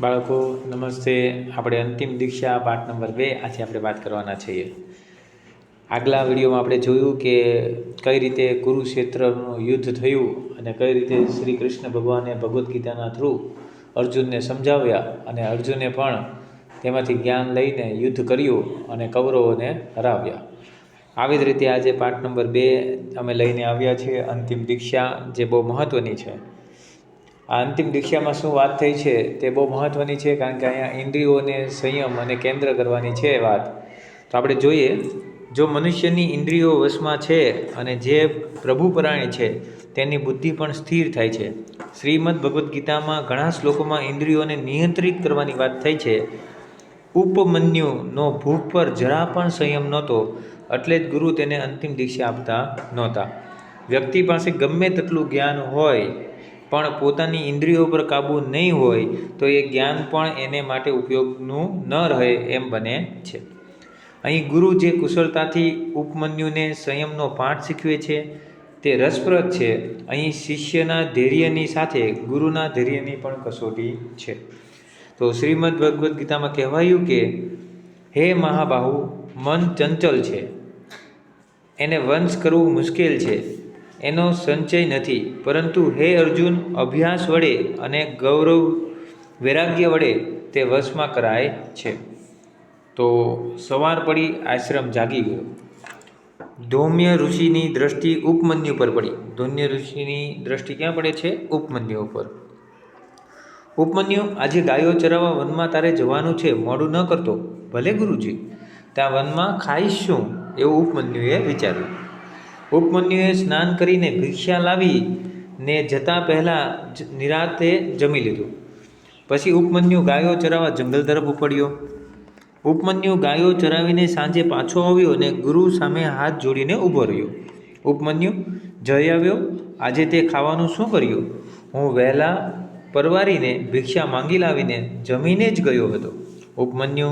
બાળકો, નમસ્તે. આપણે અંતિમ દીક્ષા પાઠ નંબર બે. આજે આપણે વાત કરવાના છીએ. આગલા વિડીયોમાં આપણે જોયું કે કઈ રીતે કુરુક્ષેત્રનું યુદ્ધ થયું અને કઈ રીતે શ્રી કૃષ્ણ ભગવાને ભગવદ્ ગીતાના થ્રુ અર્જુનને સમજાવ્યા અને અર્જુને પણ તેમાંથી જ્ઞાન લઈને યુદ્ધ કર્યું અને કૌરવોને હરાવ્યા. આવી જ રીતે આજે પાઠ નંબર બે અમે લઈને આવ્યા છીએ. અંતિમ દીક્ષા જે બહુ મહત્ત્વની છે. આ અંતિમ દીક્ષામાં શું વાત થઈ છે તે બહુ મહત્ત્વની છે, કારણ કે અહીંયા ઇન્દ્રિયોને સંયમ અને કેન્દ્ર કરવાની છે વાત. તો આપણે જોઈએ, જો મનુષ્યની ઇન્દ્રિયો વશમાં છે અને જે પ્રભુપરાણી છે, તેની બુદ્ધિ પણ સ્થિર થાય છે. શ્રીમદ ભગવદ્ ગીતામાં ઘણા શ્લોકોમાં ઇન્દ્રિયોને નિયંત્રિત કરવાની વાત થઈ છે. ઉપમન્યુનો ભૂખ પર જરા પણ સંયમ નહોતો, એટલે જ ગુરુ તેને અંતિમ દીક્ષા આપતા નહોતા. વ્યક્તિ પાસે ગમે તેટલું જ્ઞાન હોય પણ પોતાની ઇન્દ્રિયો પર કાબૂ નહીં હોય તો એ જ્ઞાન પણ એને માટે ઉપયોગનું ન રહે એમ બને છે. અહીં ગુરુ જે કુશળતાથી ઉપમન્યુને સંયમનો પાઠ શીખવે છે, તે રસપ્રદ છે. અહીં શિષ્યના ધૈર્યની સાથે ગુરુના ધૈર્યની પણ કસોટી છે. તો શ્રીમદ ભગવદ્ ગીતામાં કહેવાયું કે, હે મહાબાહુ, મન ચંચલ છે. એને વંશ કરવું મુશ્કેલ છે. એનો સંચય નથી. પરંતુ હે અર્જુન, અભ્યાસ વડે અને ગૌરવ, વૈરાગ્ય વડે તે વશમાં કરાય છે. તો સવાર પડી આશ્રમ જાગી ગયો. ધૌમ્ય ઋષિની દ્રષ્ટિ ઉપમન્યુ પર પડી. ધૌમ્ય ઋષિની દ્રષ્ટિ ક્યાં પડે છે? ઉપમન્યુ ઉપર ઉપમન્યુ, આજે ગાયો ચરાવવા વનમાં તારે જવાનું છે, મોડું ન કરતો. ભલે ગુરુજી, ત્યાં વનમાં ખાઈશ શું? એવું ઉપમન્યુએ વિચાર્યું. ઉપમન્યુએ સ્નાન કરીને ભિક્ષા લાવી ને જતાં પહેલાં જ નિરાતે જમી લીધું. પછી ઉપમન્યુ ગાયો ચરાવવા જંગલ તરફ ઉપડ્યો. ઉપમન્યુ ગાયો ચરાવીને સાંજે પાછો આવ્યો અને ગુરુ સામે હાથ જોડીને ઊભો રહ્યો. ઉપમન્યુ જઈ આવ્યો. આજે તે ખાવાનું શું કર્યું? હું વહેલા પરવારીને ભિક્ષા માંગી લાવીને જમીને જ ગયો હતો. ઉપમન્યુ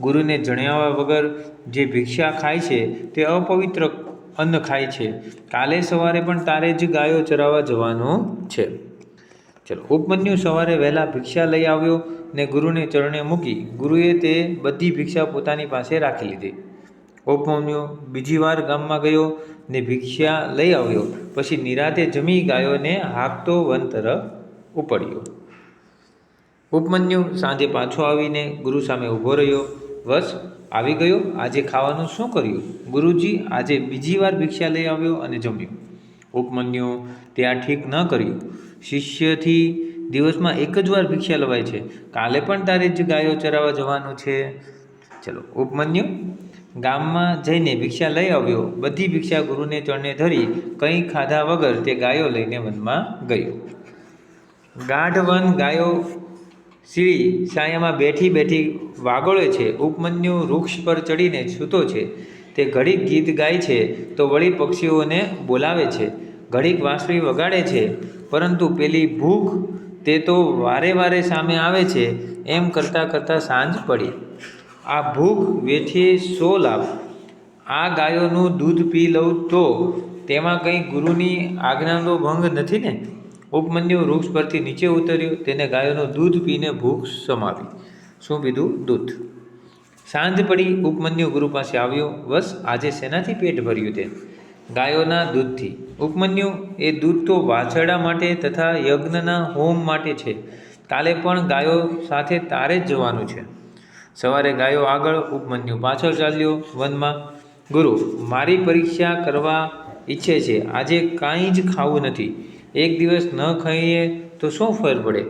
ગુરુને જણાવ્યા વગર જે ભિક્ષા ખાય છે તે અપવિત્ર અન્ન ખાય છે. કાલે સવારે પણ તારે જ ગાયો ચરાવવા જવાનો છે. ચલો, ઉપમન્યુ સવારે વહેલા ભિક્ષા લઈ આવ્યો ને ગુરુને ચરણે મૂકી. ગુરુએ તે બધી ભિક્ષા પોતાની પાસે રાખી લીધી. ઉપમન્યુ બીજી વાર ગામમાં ગયો ને ભિક્ષા લઈ આવ્યો. પછી નિરાતે જમી ગાયોને હાંકતો વન તરફ ઉપડ્યો. ઉપમન્યુ સાંજે પાછો આવીને ગુરુ સામે ઊભો રહ્યો. બસ આવી ગયો, આજે ખાવાનું શું કર્યું? ગુરુજી આજે બીજી વાર ભિક્ષા લઈ આવ્યો અને જમ્યો. ઉપમન્યુ ત્યાં ઠીક ન કર્યું. શિષ્યથી દિવસમાં એક જ વાર ભિક્ષા લવાય છે. કાલે પણ તારે જ ગાયો ચરાવવા જવાનું છે. ચલો, ઉપમન્યુ, ગામમાં જઈને ભિક્ષા લઈ આવ્યો. બધી ભિક્ષા ગુરુને ચરણે ધરી કંઈ ખાધા વગર તે ગાયો લઈને વનમાં ગયો. ગાઢ વન ગાયો સીડી સાયામાં બેઠી બેઠી વાગોળે છે, ઉપમન્યુ વૃક્ષ પર ચડીને સૂતો છે. તે ઘડીક ગીત ગાય છે તો વળી પક્ષીઓને બોલાવે છે. ઘડીક વાંસળી વગાડે છે, પરંતુ પેલી ભૂખ તે તો વારે વારે સામે આવે છે, એમ કરતાં કરતાં સાંજ પડી. આ ભૂખ વેઠીએ સો લાભ. આ ગાયોનું દૂધ પી લઉં તો તેમાં કંઈ ગુરુની આજ્ઞાનો ભંગ નથી ને? ઉપમન્યુ વૃક્ષ પરથી નીચે ઉતર્યો. તેને ગાયોનું દૂધ પીને ભૂખ સમાવી. શું પીધું? દૂધ. સાંજ પડી, ઉપમન્યુ ગુરુ પાસે આવ્યો. બસ આજે શેનાથી પેટ ભર્યું તે ગાયોના દૂધથી. ઉપમન્યુ, એ દૂધ તો વાછરડા માટે તથા યજ્ઞના હોમ માટે છે. કાલે પણ ગાયો સાથે તારે જ જવાનું છે. સવારે ગાયો આગળ, ઉપમન્યુ પાછળ ચાલ્યો વનમાં. ગુરુ, મારી પરીક્ષા કરવા ઈચ્છે છે. આજે કાંઈ જ ખાવું નથી. એક દિવસ ન ખાઈએ તો શું ફર પડે?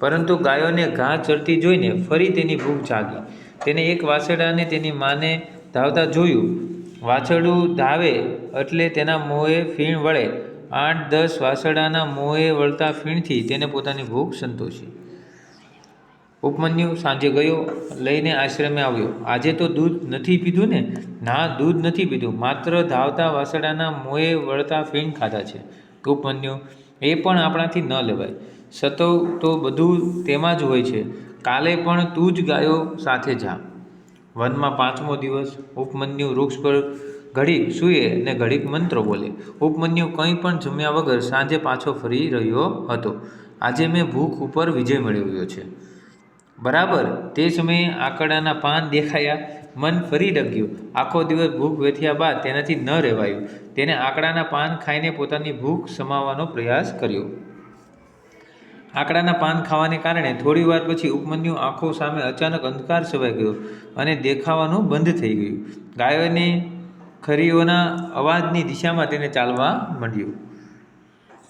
પરંતુ ગાયોને ઘા ચરતી જોઈને ફરી તેની ભૂખ જાગી. તેને એક વાછરડાને તેની માને ધાવતા જોયું. વાછરડું ધાવે એટલે તેના મોંએ ફીણ વળે. આઠ, દસ વાછરડાના મોંએ વળતા ફીણથી તેને પોતાની ભૂખ સંતોષી. ઉપમન્યુ સાંજે ગયો, લઈને આશ્રમે આવ્યો. આજે તો દૂધ નથી પીધું ને? ના, દૂધ નથી પીધું. માત્ર ધાવતા વાસડાના મોંએ વળતા ફીણ ખાધા છે. ઉપમન્યુ એ પણ આપણાથી ન લેવાય. સતો તો બધું તેમાં જ હોય છે. કાલે પણ તું જ ગાયો સાથે જા. વનમાં પાંચમો દિવસ ઉપમન્યુ વૃક્ષ પર ઘડીક સૂએ ને ઘડીક મંત્રો બોલે. ઉપમન્યુ કંઈ પણ જમ્યા વગર સાંજે પાછો ફરી રહ્યો હતો. આજે મેં ભૂખ ઉપર વિજય મેળવ્યો છે. બરાબર? તે સમયે આકડાના પાન દેખાયા, મન ફરી ડગ્યું. આખો દિવસ ભૂખ વેઠ્યા બાદ તેનાથી ન રહેવાયું તેને આકડાના પાન ખાઈને પોતાની ભૂખ સમાવવાનો પ્રયાસ કર્યો. આકડાના પાન ખાવાને કારણે થોડી વાર પછી ઉપમન્યુ આંખો સામે અચાનક અંધકાર છવાઈ ગયો અને દેખાવાનું બંધ થઈ ગયું. ગાયોને ખરીઓના અવાજની દિશામાં તેને ચાલવા માંડ્યું.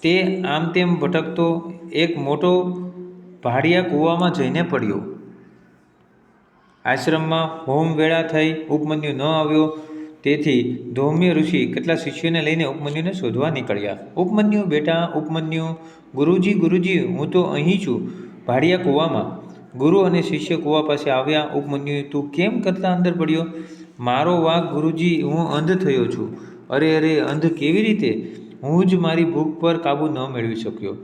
તે આમ તેમ ભટકતો એક મોટો ભાડિયા કૂવામાં જઈને પડ્યો. આશ્રમમાં હોમ વેળા થઈ ઉપમન્યુ ન આવ્યો. તેથી ધૌમ્ય ઋષિ કેટલા શિષ્યોને લઈને ઉપમન્યુને શોધવા નીકળ્યા. ઉપમન્યુ, બેટા, ઉપમન્યુ, ગુરુજી ગુરુજી, હું તો અહીં છું ભાડિયા કૂવામાં. ગુરુ અને શિષ્ય કૂવા પાસે આવ્યા. ઉપમન્યુ, તું કેમ કરતા અંદર પડ્યો? મારો વાઘ, ગુરુજી, હું અંધ થયો છું. અરે અરે, અંધ કેવી રીતે? હું જ મારી ભૂખ પર કાબૂ ન મેળવી શક્યો.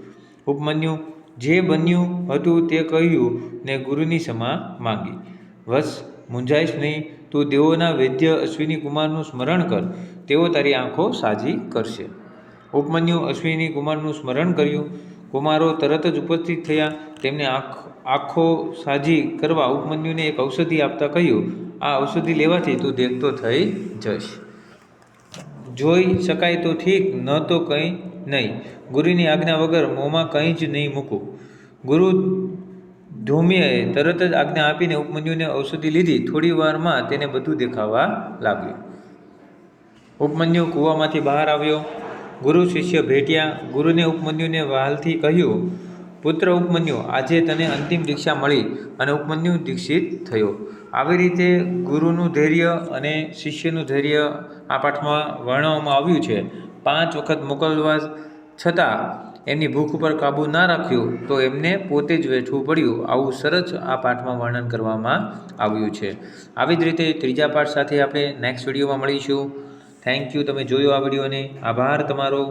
ઉપમન્યુ જે બન્યું હતું તે કહ્યું ને ગુરુની ક્ષમા માંગી. વસ, મૂંઝાઈશ નહીં, તું દેવોના વૈદ્ય અશ્વિની કુમારનું સ્મરણ કર. તેઓ તારી આંખો સાજી કરશે. ઉપમન્યુ અશ્વિની કુમારનું સ્મરણ કર્યું. કુમારો તરત જ ઉપસ્થિત થયા. તેમને આંખ, આંખો સાજી કરવા ઉપમન્યુને એક ઔષધિ આપતા કહ્યું, આ ઔષધિ લેવાથી તું દેખતો થઈ જઈશ. જોઈ શકાય તો ઠીક, ન તો કંઈ નહીં. ગુરુની આજ્ઞા વગર મોંમાં કંઈ જ નહીં મૂકું. ગુરુ ધૂમ્યએ તરત જ આજ્ઞા આપીને ઉપમન્યુને ઔષધિ લીધી. થોડી વારમાં તેને બધું દેખાવા લાગ્યું. ઉપમન્યુ કૂવામાંથી બહાર આવ્યો. ગુરુ શિષ્ય ભેટ્યા. ગુરુને ઉપમન્યુને વહાલથી કહ્યું, પુત્ર ઉપમન્યુ, આજે તને અંતિમ દીક્ષા મળી અને ઉપમન્યુ દીક્ષિત થયો. આવી રીતે ગુરુનું ધૈર્ય અને શિષ્યનું ધૈર્ય આ પાઠમાં વર્ણવવામાં આવ્યું છે. પાંચ વખત મોકલવા છતાં એમની ભૂખ ઉપર કાબૂ ના રાખ્યું તો એમને પોતે જ વેઠવું પડ્યું. આવું સરસ આ પાઠમાં વર્ણન કરવામાં આવ્યું છે. આવી જ રીતે ત્રીજા પાઠ સાથે આપણે નેક્સ્ટ વિડીયોમાં મળીશું. થેન્ક યુ તમે જોયો આ વિડીયોને આભાર તમારો.